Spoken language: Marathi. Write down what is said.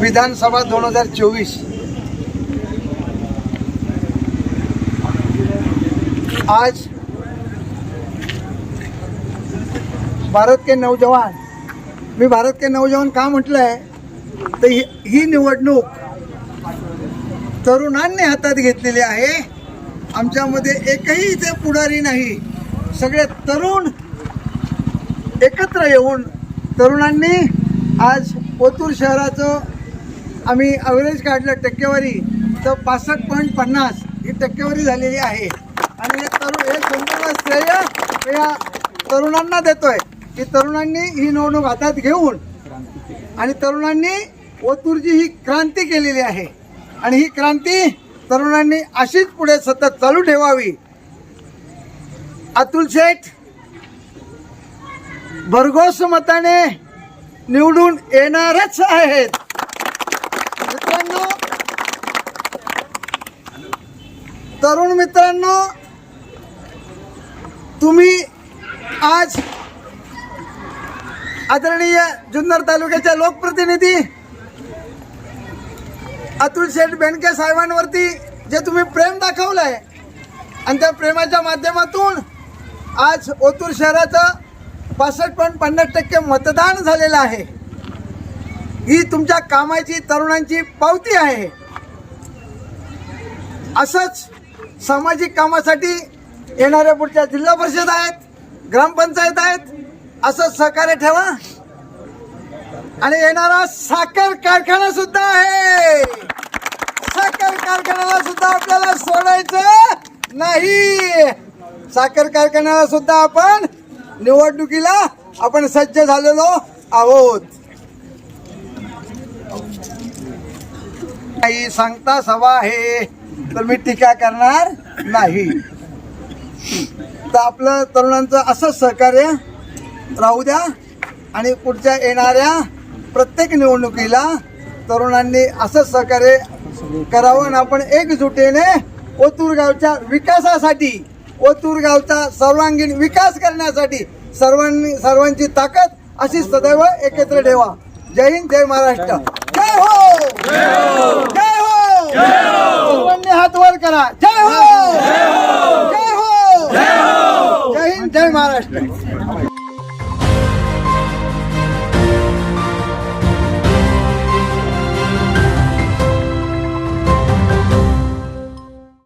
विधानसभा दोन हजार चोवीस. आज भारत के नौजवान मी भारत के नौजवान का म्हटलं आहे तर ही ही निवडणूक तरुणांनी हातात घेतलेली आहे. आमच्यामध्ये एकही इथे पुढारी नाही. सगळे तरुण एकत्र येऊन तरुणांनी आज ओतूर शहराचं आम्ही ॲव्हरेज काढलं टक्केवारी. तर पासष्ट पॉईंट पन्नास ही टक्केवारी झालेली आहे. आणि हे तरुण हे संपूर्ण श्रेय या तरुणांना देतोय. की तरुणांनी ही निवडणूक हातात घेऊन आणि तरुणांनी ओतूरची ही क्रांती केलेली आहे. आणि ही क्रांती तरुणांनी अशीच पुढे सतत चालू ठेवावी. अतुल शेठ भरघोस मताने निवडून येणारच आहेत. मित्रांनो तरुण मित्रांनो तुम्ही आज आदरणीय जुन्नर तालुक्याच्या लोकप्रतिनिधी अतुल शेठ बेनके साहेबांवरती जे तुम्ही प्रेम दाखवलं आहे आणि त्या प्रेमाच्या माध्यमातून आज ओतूर शहराचं पासष्ट पॉईंट पन्नास टक्के मतदान झालेलं आहे. ही तुमच्या कामाची तरुणांची पावती आहे. असंच सामाजिक कामासाठी येणाऱ्या पुढच्या जिल्हा परिषद आहेत ग्रामपंचायत आहेत असंच सहकार्य ठेवा. आणि येणारा साखर कारखाना सुद्धा आहे. साखर कारखान्याला सुद्धा आपल्याला सोडायचं नाही. साखर कारखान्याला सुद्धा आपण निवडणुकीला आपण सज्ज झालेलो आहोत. नाही सांगता सवा आहे तर मी टीका करणार नाही. तर आपलं तरुणांचं असंच सहकार्य राहू द्या आणि पुढच्या येणाऱ्या प्रत्येक निवडणुकीला तरुणांनी असंच सहकार्य करावं आणि आपण एकजुटीने ओतूर गावच्या विकासासाठी ओतूर गावचा सर्वांगीण विकास करण्यासाठी सर्वांनी सर्वांची ताकद अशी सदैव एकत्र ठेवा. जय हिंद जय महाराष्ट्र. जय हो! सर्वांनी हात वर करा। जय हो! जय हो! जय हिंद जय महाराष्ट्र।